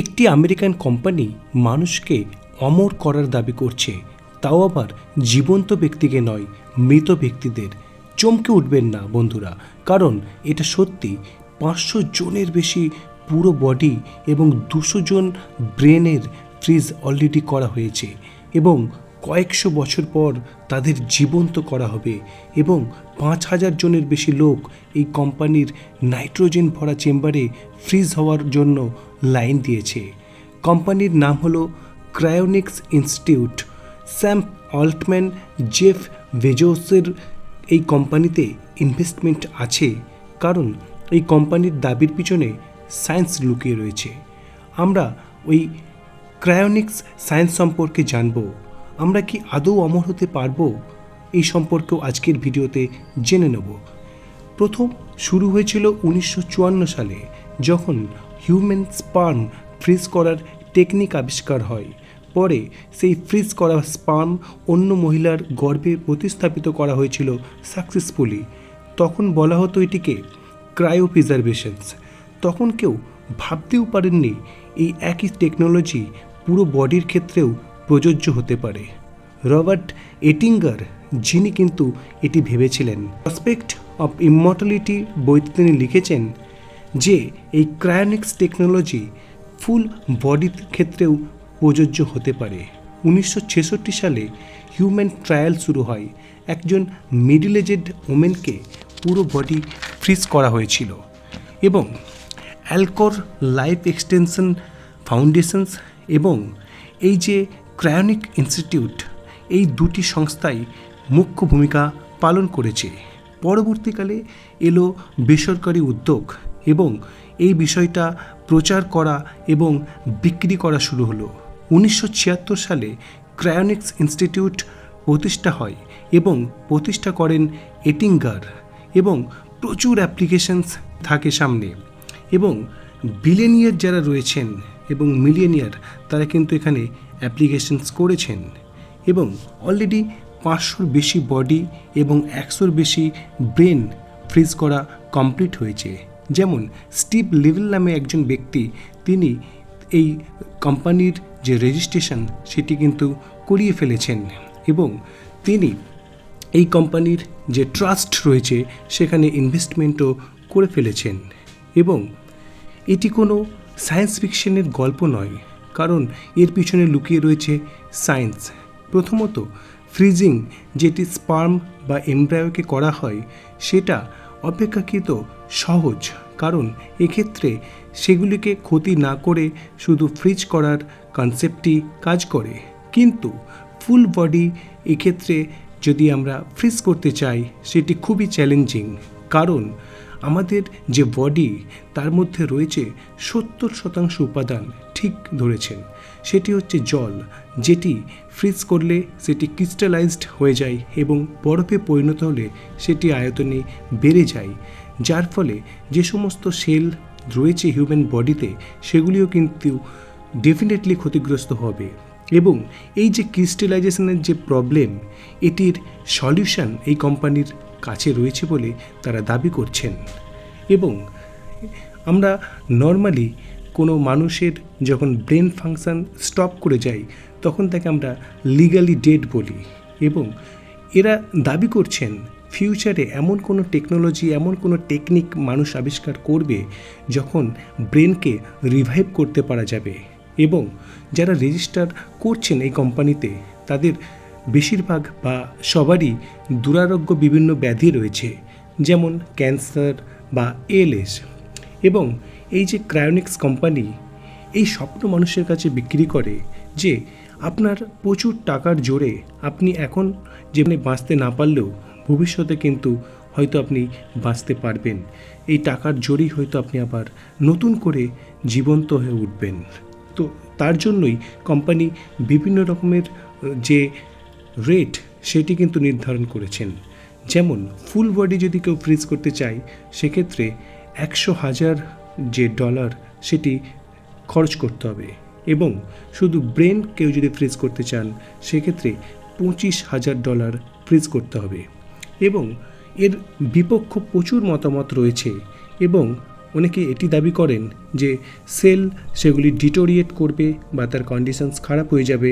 একটি American company মানুষকে অমর করার দাবি করছে। তাও আবার জীবন্ত ব্যক্তিকে নয়, মৃত ব্যক্তিদের। চমকে উঠবেন না বন্ধুরা, কারণ এটা সত্যি, পাঁচশো জনের বেশি পুরো বডি এবং দুশো জন ব্রেনের ফ্রিজ অলরেডি করা হয়েছে। এবং কয়েকশো বছর পর তাদের জীবন্ত করা হবে এবং পাঁচ হাজার জনের বেশি লোক এই কোম্পানির নাইট্রোজেন ভরা চেম্বারে ফ্রিজ হওয়ার জন্য লাইন দিয়েছে। কোম্পানির নাম হলো Cryonics Institute. Sam Altman, Jeff ভেজোসের এই কোম্পানিতে ইনভেস্টমেন্ট আছে, কারণ এই কোম্পানির দাবির পিছনে সায়েন্স লুকিয়ে রয়েছে। আমরা ওই ক্রায়োনিক্স সায়েন্স সম্পর্কে জানব। আমরা কি আদৌ অমর হতে পারব? এই সম্পর্কেও আজকের ভিডিওতে জেনে নেব। প্রথম, শুরু হয়েছিল উনিশশো চুয়ান্ন সালে, যখন হিউম্যান স্পার্ম ফ্রিজ করার টেকনিক আবিষ্কার হয়। পরে সেই ফ্রিজ করা স্পার্ম অন্য মহিলার গর্ভে প্রতিস্থাপিত করা হয়েছিল সাকসেসফুলি। তখন বলা হতো এটিকে ক্রায়ো প্রিজারভেশনস তখন কেউ ভাবতেও পারেননি, এই একই টেকনোলজি পুরো বডির ক্ষেত্রেও প্রযোজ্য হতে পারে। রবার্ট এটিঙ্গার, যিনি কিন্তু এটি ভেবেছিলেন। প্রসপেক্ট অফ ইমর্টালিটি বইতে তিনি লিখেছেন যে, এই ক্রায়োনিক্স টেকনোলজি ফুল বডির ক্ষেত্রেও প্রযোজ্য হতে পারে। উনিশশো ছেষট্টি সালে হিউম্যান ট্রায়াল শুরু হয়। একজন মিডিল এজেড ওমেনকে পুরো বডি ফ্রিজ করা হয়েছিল এবং অ্যালকোর লাইফ এক্সটেনশন ফাউন্ডেশনস এবং এই যে ক্রায়োনিক ইনস্টিটিউট এই দুটি সংস্থাই মুখ্য ভূমিকা পালন করেছে। পরবর্তীকালে এলো বেসরকারি উদ্যোগ এবং এই বিষয়টা প্রচার করা এবং বিক্রি করা শুরু হলো। উনিশশো ছিয়াত্তর সালে ক্রায়োনিক্স ইনস্টিটিউট প্রতিষ্ঠা হয় এবং প্রতিষ্ঠা করেন এটিঙ্গার এবং প্রচুর অ্যাপ্লিকেশনস থাকে সামনে এবং বিলেনিয়ার যারা রয়েছেন এবং মিলিয়নিয়ার তারা কিন্তু এখানে অ্যাপ্লিকেশনস করেছেন এবং অলরেডি পাঁচশোর বেশি বডি এবং একশোর বেশি ব্রেন ফ্রিজ করা কমপ্লিট হয়েছে। যেমন স্টিভ লেভেল নামে একজন ব্যক্তি, তিনি এই কোম্পানির যে রেজিস্ট্রেশন, সেটি কিন্তু করিয়ে ফেলেছেন এবং তিনি এই কোম্পানির যে ট্রাস্ট রয়েছে, সেখানে ইনভেস্টমেন্টও করে ফেলেছেন এবং এটি কোনো সায়েন্স ফিকশনের গল্প নয়। কারণ এর পিছনে লুকিয়ে রয়েছে সায়েন্স। প্রথমত, ফ্রিজিং, যেটি স্পার্ম বা এমব্রায়োকে করা হয়, সেটা অপেক্ষাকৃত সহজ, কারণ এক্ষেত্রে সেগুলিকে ক্ষতি না করে শুধু ফ্রিজ করার কনসেপ্টটি কাজ করে। কিন্তু ফুল বডি এক্ষেত্রে যদি আমরা ফ্রিজ করতে চাই, সেটি খুবই চ্যালেঞ্জিং, কারণ আমাদের যে বডি তার মধ্যে রয়েছে সত্তর শতাংশ উপাদান ঠিক ধরেছেন। সেটি হচ্ছে জল, যেটি ফ্রিজ করলে সেটি ক্রিস্টালাইজড হয়ে যায় এবং বরফে পরিণত হলে সেটি আয়তনে বেড়ে যায়। যার ফলে যে সমস্ত সেল রয়েছে হিউম্যান বডিতে সেগুলিও কিন্তু ডেফিনেটলি ক্ষতিগ্রস্ত হবে। এবং এই যে ক্রিস্টালাইজেশনের যে প্রবলেম, এটির সলিউশন এই কোম্পানির কাছে রয়েছে বলে তারা দাবি করছেন। এবং আমরা নর্মালি কোনো মানুষের যখন ব্রেন ফাংশন স্টপ করে যায়, তখন তাকে আমরা লিগালি ডেড বলি এবং এরা দাবি করছেন, ফিউচারে এমন কোনো টেকনোলজি, এমন কোনো টেকনিক মানুষ আবিষ্কার করবে যখন ব্রেনকে রিভাইভ করতে পারা যাবে। এবং যারা রেজিস্টার করছেন এই কোম্পানিতে তাদের বেশিরভাগ বা সবারই দুরারোগ্য বিভিন্ন ব্যাধি রয়েছে, যেমন ক্যান্সার বা এলএস এবং এই যে ক্রায়োনিক্স কোম্পানি এই স্বপ্ন মানুষের কাছে বিক্রি করে যে আপনার প্রচুর টাকার জোরে আপনি এখন যেমনি বাঁচতে না পারলেও ভবিষ্যতে কিন্তু হয়তো আপনি বাঁচতে পারবেন। এই টাকার জোরেই হয়তো আপনি আবার নতুন করে জীবন্ত হয়ে উঠবেন। তো তার জন্যই কোম্পানি বিভিন্ন রকমের যে রেট সেটি কিন্তু নির্ধারণ করেছেন। যেমন ফুল বডি যদি কেউ ফ্রিজ করতে চায়, সেক্ষেত্রে একশো হাজার যে ডলার সেটি খরচ করতে হবে। এবং শুধু ব্রেন কেউ যদি ফ্রিজ করতে চান, সেক্ষেত্রে পঁচিশ হাজার ডলার ফ্রিজ করতে হবে। এবং এর বিপক্ষ প্রচুর মতামত রয়েছে এবং অনেকে এটি দাবি করেন যে সেল সেগুলি ডিটোরিয়েট করবে বা তার কন্ডিশনস খারাপ হয়ে যাবে।